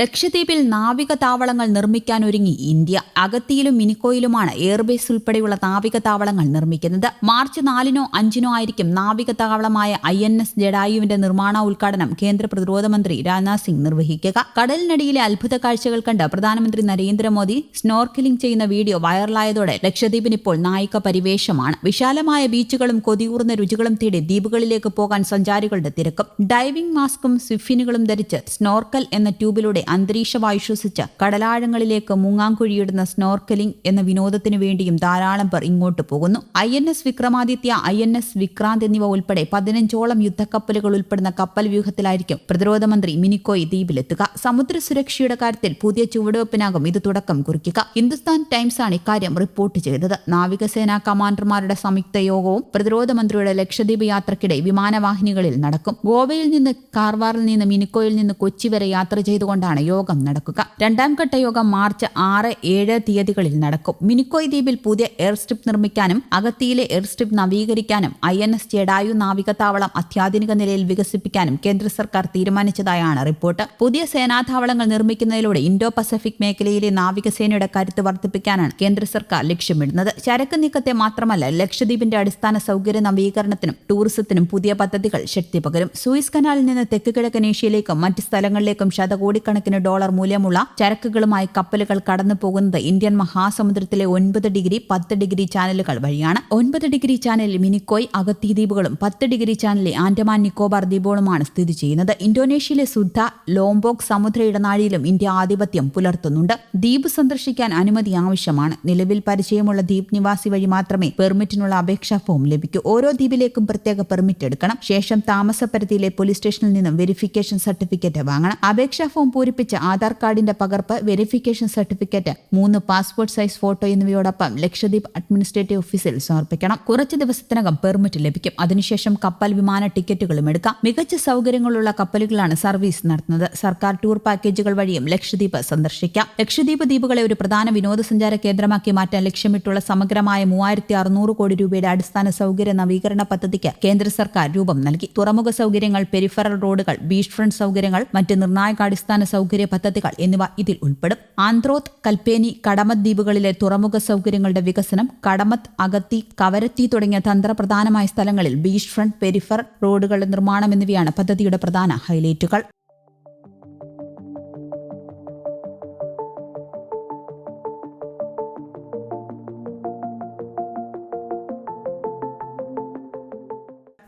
ലക്ഷദ്വീപിൽ നാവിക താവളങ്ങൾ നിർമ്മിക്കാനൊരുങ്ങി India. അഗത്തിയിലും മിനിക്കോയിലുമാണ് airbase ഉൾപ്പെടെയുള്ള നാവിക താവളങ്ങൾ നിർമ്മിക്കുന്നത്. മാർച്ച് നാലിനോ അഞ്ചിനോ ആയിരിക്കും നാവിക താവളമായ ഐ എൻ എസ് ജഡായുവിന്റെ നിർമ്മാണ ഉദ്ഘാടനം കേന്ദ്ര പ്രതിരോധ മന്ത്രി രാജ്നാഥ് സിംഗ് നിർവഹിക്കുക. കടലിനടിയിലെ അത്ഭുത കാഴ്ചകൾ കണ്ട് പ്രധാനമന്ത്രി നരേന്ദ്രമോദി സ്നോർക്കലിംഗ് ചെയ്യുന്ന വീഡിയോ വൈറലായതോടെ ലക്ഷദ്വീപിന് ഇപ്പോൾ നായിക പരിവേഷമാണ്. വിശാലമായ ബീച്ചുകളും കൊതിയൂർന്ന രുചികളും തേടി ദ്വീപുകളിലേക്ക് പോകാൻ സഞ്ചാരികളുടെ തിരക്കും. ഡൈവിംഗ് മാസ്കും സ്വിഫിനുകളും ധരിച്ച് സ്നോർക്കൽ എന്ന ട്യൂബിലൂടെ അന്തരീക്ഷവായു ശ്വസിച്ച് കടലാഴങ്ങളിലേക്ക് മുങ്ങാങ്കുഴിയിടുന്ന സ്നോർക്കലിംഗ് എന്ന വിനോദത്തിനു വേണ്ടിയും ധാരാളം പേർ ഇങ്ങോട്ട് പോകുന്നു. I N S Vikramaditya I N S Vikrant എന്നിവ ഉൾപ്പെടെ പതിനഞ്ചോളം യുദ്ധക്കപ്പലുകൾ ഉൾപ്പെടുന്ന കപ്പൽ വ്യൂഹത്തിലായിരിക്കും പ്രതിരോധ മന്ത്രി മിനിക്കോയി ദ്വീപിലെത്തുക. സമുദ്ര സുരക്ഷയുടെ കാര്യത്തിൽ പുതിയ ചുവടുവെപ്പിനാകും ഇത് തുടക്കം കുറിക്കുക. ഹിന്ദുസ്ഥാൻ ടൈംസാണ് ഇക്കാര്യം റിപ്പോർട്ട് ചെയ്തത്. നാവികസേനാ കമാൻഡർമാരുടെ സംയുക്ത യോഗവും പ്രതിരോധ മന്ത്രിയുടെ ലക്ഷദ്വീപ് യാത്രക്കിടെ വിമാനവാഹിനികളിൽ നടക്കും. ഗോവയിൽ നിന്ന് കാർവാറിൽ നിന്ന് മിനിക്കോയിൽ നിന്ന് കൊച്ചി വരെ യാത്ര ചെയ്തുകൊണ്ടാണ് യോഗം നടക്കുക. രണ്ടാം ഘട്ട യോഗം മാർച്ച് ആറ് ഏഴ് തീയതികളിൽ നടക്കും. മിനിക്കോയ് ദ്വീപിൽ പുതിയ എയർ സ്ട്രിപ്പ് നിർമ്മിക്കാനും അഗത്തിയിലെ എയർ സ്ട്രിപ്പ് നവീകരിക്കാനും ഐ എൻ എസ് ജഡായു നാവികത്താവളം അത്യാധുനിക നിലയിൽ വികസിപ്പിക്കാനും കേന്ദ്ര സർക്കാർ തീരുമാനിച്ചതായാണ് റിപ്പോർട്ട്. പുതിയ സേനാതാവളങ്ങൾ നിർമ്മിക്കുന്നതിലൂടെ ഇൻഡോ പസഫിക് മേഖലയിലെ നാവികസേനയുടെ കരുത്ത് വർദ്ധിപ്പിക്കാനാണ് കേന്ദ്ര സർക്കാർ ലക്ഷ്യമിടുന്നത്. ചരക്ക് നീക്കത്തെ മാത്രമല്ല ലക്ഷദ്വീപിന്റെ അടിസ്ഥാന സൗകര്യ നവീകരണത്തിനും ടൂറിസത്തിനും പുതിയ പദ്ധതികൾ ശക്തി പകരും സൂയിസ് കനാലിൽ നിന്ന് തെക്ക് കിഴക്കൻ ഏഷ്യയിലേക്കും മറ്റ് സ്ഥലങ്ങളിലേക്കും ശതകോടിക്കണക്കിന് ഡോളർ മൂല്യമുള്ള ചരക്കുകളുമായി കപ്പലുകൾ കടന്നു പോകുന്നത് ഇന്ത്യൻ മഹാസമുദ്രത്തിലെ ഒൻപത് ഡിഗ്രി പത്ത് ഡിഗ്രി ചാനലുകൾ വഴിയാണ്. ഒൻപത് ഡിഗ്രി ചാനലിൽ മിനിക്കോയ് അഗത്തി ദ്വീപുകളും പത്ത് ഡിഗ്രി ചാനലിൽ ആൻഡമാൻ നിക്കോബാർ ദ്വീപുകളുമാണ് സ്ഥിതി ചെയ്യുന്നത്. ഇന്തോനേഷ്യയിലെ സുദ്ധ ലോംബോക് സമുദ്ര ഇടനാഴിയിലും ഇന്ത്യ ആധിപത്യം പുലർത്തുന്നുണ്ട്. ദ്വീപ് സന്ദർശിക്കാൻ അനുമതി ആവശ്യമാണ്. നിലവിൽ പരിചയമുള്ള ദ്വീപ് നിവാസി വഴി മാത്രമേ പെർമിറ്റിനുള്ള അപേക്ഷാ ഫോം ലഭിക്കൂ. ഓരോ ദ്വീപിലേക്കും പ്രത്യേക പെർമിറ്റ് എടുക്കണം. ശേഷം താമസപരിധിയിലെ പോലീസ് സ്റ്റേഷനിൽ നിന്നും വെരിഫിക്കേഷൻ സർട്ടിഫിക്കറ്റ് വാങ്ങണം. അപേക്ഷാ ഫോം പൂരിപ്പിച്ച ആധാർ കാർഡിന്റെ പകർപ്പ് വെരിഫിക്കേഷൻ സർട്ടിഫിക്കറ്റ് മൂന്ന് പാസ്പോർട്ട് സൈസ് ഫോട്ടോ എന്നിവയോടൊപ്പം ലക്ഷദ്വീപ് അഡ്മിനിസ്ട്രേറ്റീവ് ഓഫീസിൽ സമർപ്പിക്കണം. കുറച്ച് ദിവസത്തിനകം പെർമിറ്റ് ലഭിക്കും. അതിനുശേഷം കപ്പൽ വിമാന ടിക്കറ്റുകളും എടുക്കാം. മികച്ച സൗകര്യങ്ങളുള്ള കപ്പലുകളാണ് സർവീസ് നടത്തുന്നത്. സർക്കാർ ടൂർ പാക്കേജുകൾ വഴിയും ലക്ഷദ്വീപ് സന്ദർശിക്കാം. ലക്ഷദ്വീപ് ദ്വീപുകളെ ഒരു പ്രധാന വിനോദസഞ്ചാര കേന്ദ്രമാക്കി മാറ്റാൻ ലക്ഷ്യമിട്ടുള്ള സമഗ്രമായ മൂവായിരത്തി അറുന്നൂറ് കോടി രൂപയുടെ അടിസ്ഥാന സൗകര്യ നവീകരണ പദ്ധതിക്ക് കേന്ദ്ര സർക്കാർ രൂപം നൽകി. തുറമുഖ സൗകര്യങ്ങൾ പെരിഫറൽ റോഡുകൾ ബീച്ച് ഫ്രണ്ട് സൗകര്യങ്ങൾ മറ്റ് നിർണായക അടിസ്ഥാന സൗകര്യ പദ്ധതികൾ എന്നിവ ഇതിൽ ഉൾപ്പെടും. ആന്ത്രോത് കൽപ്പേനി കടമത്ത് ദ്വീപുകളിലെ തുറമുഖ സൗകര്യങ്ങളുടെ വികസനം കടമത്ത് അഗത്തി കവരത്തി തുടങ്ങിയ തന്ത്രപ്രധാനമായ സ്ഥലങ്ങളിൽ ബീച്ച് ഫ്രണ്ട് പെരിഫർ റോഡുകളുടെ നിർമ്മാണം എന്നിവയാണ് പദ്ധതിയുടെ പ്രധാന ഹൈലൈറ്റുകൾ.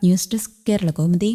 News desk Kerala കോമതി